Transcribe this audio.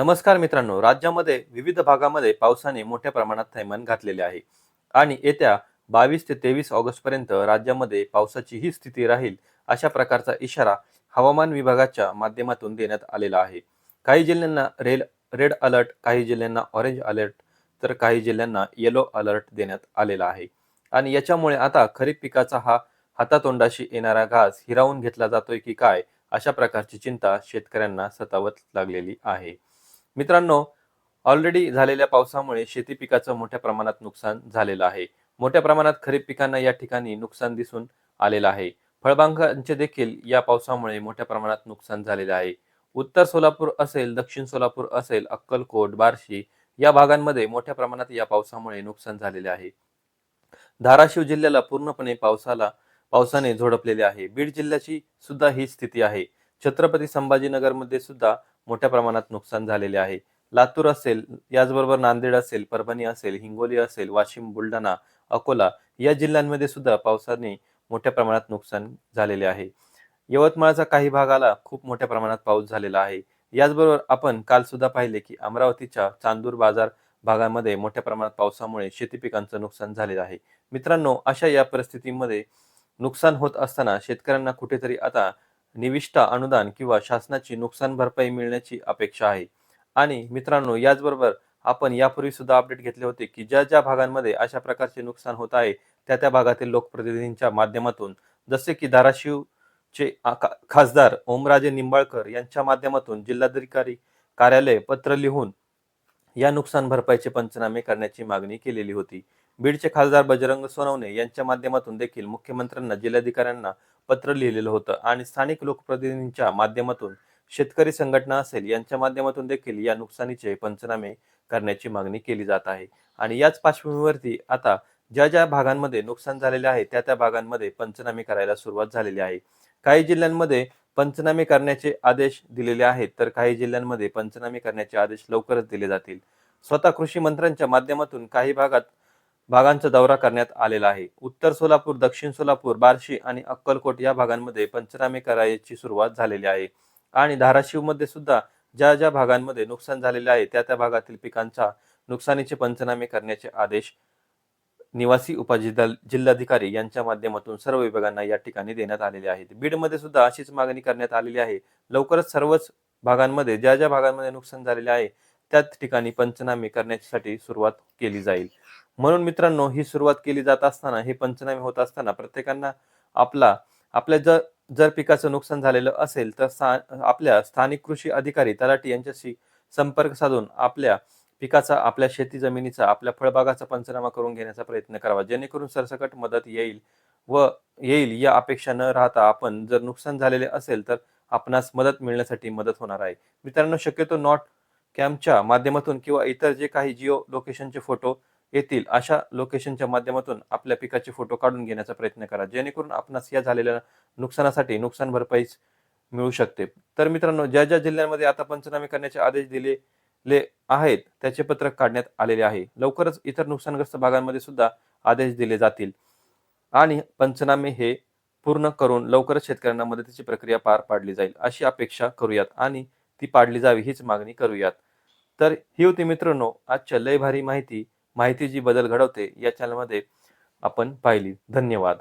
नमस्कार मित्रांनो राज्यामध्ये विविध भागामध्ये पावसाने मोठ्या प्रमाणात थैमान घातलेले आहे आणि येत्या बावीस ते तेवीस ऑगस्ट पर्यंत राज्यामध्ये पावसाची ही स्थिती राहील अशा प्रकारचा इशारा हवामान विभागाच्या माध्यमातून देण्यात आलेला आहे. काही जिल्ह्यांना रेल रेड अलर्ट काही जिल्ह्यांना ऑरेंज अलर्ट तर काही जिल्ह्यांना येलो अलर्ट देण्यात आलेला आहे. आणि याच्यामुळे आता खरीप पिकाचा हा हातातोंडाशी येणारा घास हिरावून घेतला जातोय की काय अशा प्रकारची चिंता शेतकऱ्यांना सतावत लागलेली आहे. मित्रांनो ऑलरेडी झालेल्या पावसामुळे शेती पिकाचं मोठ्या प्रमाणात नुकसान झालेलं आहे. मोठ्या प्रमाणात खरीप पिकांना या ठिकाणी नुकसान दिसून आलेलं आहे. फळबागांचे देखील या पावसामुळे मोठ्या प्रमाणात नुकसान झालेले आहे. उत्तर सोलापूर असेल दक्षिण सोलापूर असेल अक्कलकोट बार्शी या भागांमध्ये मोठ्या प्रमाणात या पावसामुळे नुकसान झालेले आहे. धाराशिव जिल्ह्याला पूर्णपणे पावसाला पावसाने झोडपलेले आहे. बीड जिल्ह्याची सुद्धा ही स्थिती आहे. छत्रपती संभाजीनगरमध्ये सुद्धा मोठ्या प्रमाणात नुकसान झालेले आहे. लातूर असेल याचबरोबर नांदेड असेल परभणी असेल हिंगोली असेल वाशिम बुलढाणा अकोला या जिल्ह्यांमध्ये सुद्धा पावसाने मोठ्या प्रमाणात नुकसान झालेले आहे. यवतमाळचा काही भागाला खूप मोठ्या प्रमाणात पाऊस झालेला आहे. याचबरोबर आपण काल सुद्धा पाहिले की अमरावतीच्या चांदूर बाजार भागामध्ये मोठ्या प्रमाणात पावसामुळे शेती पिकांचं नुकसान झालेलं आहे. मित्रांनो अशा या परिस्थितीमध्ये नुकसान होत असताना शेतकऱ्यांना कुठेतरी आता निविष्ठा अनुदान किंवा शासनाची नुकसान भरपाई मिळण्याची अपेक्षा आहे. आणि मित्रांनो याचबरोबर आपण यापूर्वी सुद्धा अपडेट घेतले होते की ज्या ज्या भागांमध्ये अशा प्रकारचे नुकसान होत आहे त्या त्या भागातील लोकप्रतिनिधींच्या माध्यमातून जसे की धाराशिवचे खासदार ओमराजे निंबाळकर यांच्या माध्यमातून जिल्हाधिकारी कार्यालय पत्र लिहून या नुकसान भरपाईचे पंचनामे करण्याची मागणी केलेली होती. बीडचे खासदार बजरंग सोनवणे यांच्या माध्यमातून देखील मुख्यमंत्र्यांना जिल्हाधिकाऱ्यांना पत्र लिहिलेलं होतं. आणि स्थानिक लोकप्रतिनिधींच्या माध्यमातून शेतकरी संघटना असेल यांच्या माध्यमातून देखील या नुकसानीचे पंचनामे करण्याची मागणी केली जात आहे. आणि याच पार्श्वभूमीवरती आता ज्या ज्या भागांमध्ये नुकसान झालेले आहे त्या त्या भागांमध्ये पंचनामे करायला सुरुवात झालेली आहे. काही जिल्ह्यांमध्ये पंचनामे करण्याचे आदेश दिलेले आहेत तर काही जिल्ह्यांमध्ये पंचनामे करण्याचे आदेश लवकरच दिले जातील. स्वतः कृषी मंत्र्यांच्या माध्यमातून काही भागात भागांचा दौरा करण्यात आलेला आहे. उत्तर सोलापूर दक्षिण सोलापूर बार्शी आणि अक्कलकोट या भागांमध्ये पंचनामे करायची सुरुवात झालेली आहे. आणि धाराशिवमध्ये सुद्धा ज्या ज्या भागांमध्ये नुकसान झालेले आहे त्या त्या भागातील पिकांच्या नुकसानीचे पंचनामे करण्याचे आदेश निवासी उपजिल्हा जिल्हाधिकारी यांच्या माध्यमातून सर्व विभागांना या ठिकाणी देण्यात आलेले आहेत. बीडमध्ये सुद्धा अशीच मागणी करण्यात आलेली आहे. लवकरच सर्वच भागांमध्ये ज्या ज्या भागांमध्ये नुकसान झालेले आहे त्याच ठिकाणी पंचनामे करण्यासाठी सुरुवात केली जाईल. म्हणून मित्रांनो ही सुरुवात केली जात असताना हे पंचनामे होत असताना प्रत्येकांना आपला आपल्या जर जर पिकाचं नुकसान झालेलं असेल तर स्था- आपल्या स्थानिक कृषी अधिकारी तलाठी यांच्याशी संपर्क साधून आपल्या पिकाचा आपल्या शेती जमिनीचा आपल्या फळबागाचा पंचनामा करून घेण्याचा प्रयत्न करावा. जेणेकरून सरसकट मदत येईल व येईल या अपेक्षा न राहता आपण जर नुकसान झालेले असेल तर आपणास मदत मिळण्यासाठी मदत होणार आहे. मित्रांनो शक्यतो नॉट कॅम्पच्या माध्यमातून किंवा इतर जे काही जिओ लोकेशनचे फोटो येतील अशा लोकेशनच्या माध्यमातून आपल्या पिकाचे फोटो काढून घेण्याचा प्रयत्न करा. जेणेकरून आपणास या झालेल्या नुकसानासाठी नुकसान भरपाई मिळू शकते. तर मित्रांनो ज्या ज्या जिल्ह्यांमध्ये आता पंचनामे करण्याचे आदेश दिलेले आहेत त्याचे पत्रक काढण्यात आलेले आहे. लवकरच इतर नुकसानग्रस्त भागांमध्ये सुद्धा आदेश दिले जातील. आणि पंचनामे हे पूर्ण करून लवकरच शेतकऱ्यांना मदतीची प्रक्रिया पार पाडली जाईल अशी अपेक्षा करूयात. आणि ती पाडली जावी हीच मागणी करूयात. तर ही होती मित्रांनो आजच्या लय भारी माहिती माहिती जी बदल घडवते या चॅनलमध्ये आपण पाहिली. धन्यवाद.